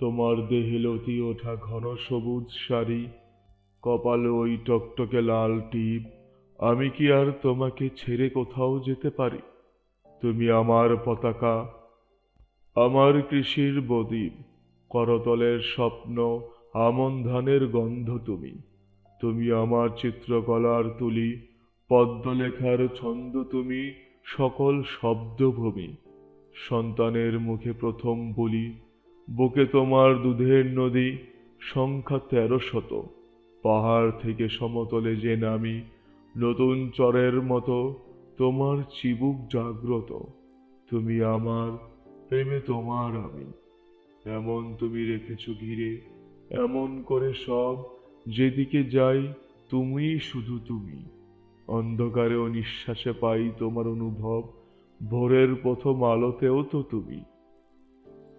তোমার দেহে লতি ওঠা ঘন সবুজ শাড়ি, কপালে ওই টকটকে লাল টিপ, আমি কি আর তোমাকে ছেড়ে কোথাও যেতে পারি? তুমি আমার পতাকা, আমার কৃষির বদ্বীপ করতলের স্বপ্ন, আমন ধানের গন্ধ তুমি। তুমি আমার চিত্রকলার তুলি, পদ্মলেখার ছন্দ তুমি, সকল শব্দভূমি। সন্তানের মুখে প্রথম বলি বুকে তোমার দুধের নদী সংখ্যা তেরো শত। পাহাড় থেকে সমতলে যে নামি, নতুন চরের মতো তোমার চিবুক জাগ্রত। তুমি আমার প্রেমে তোমার আমি। এমন তুমি রেখেছ ঘিরে, এমন করে সব, যেদিকে যাই তুমি শুধু তুমি। অন্ধকারে ও নিঃশ্বাসে পাই তোমার অনুভব, ভোরের প্রথম আলোতেও তো তুমি।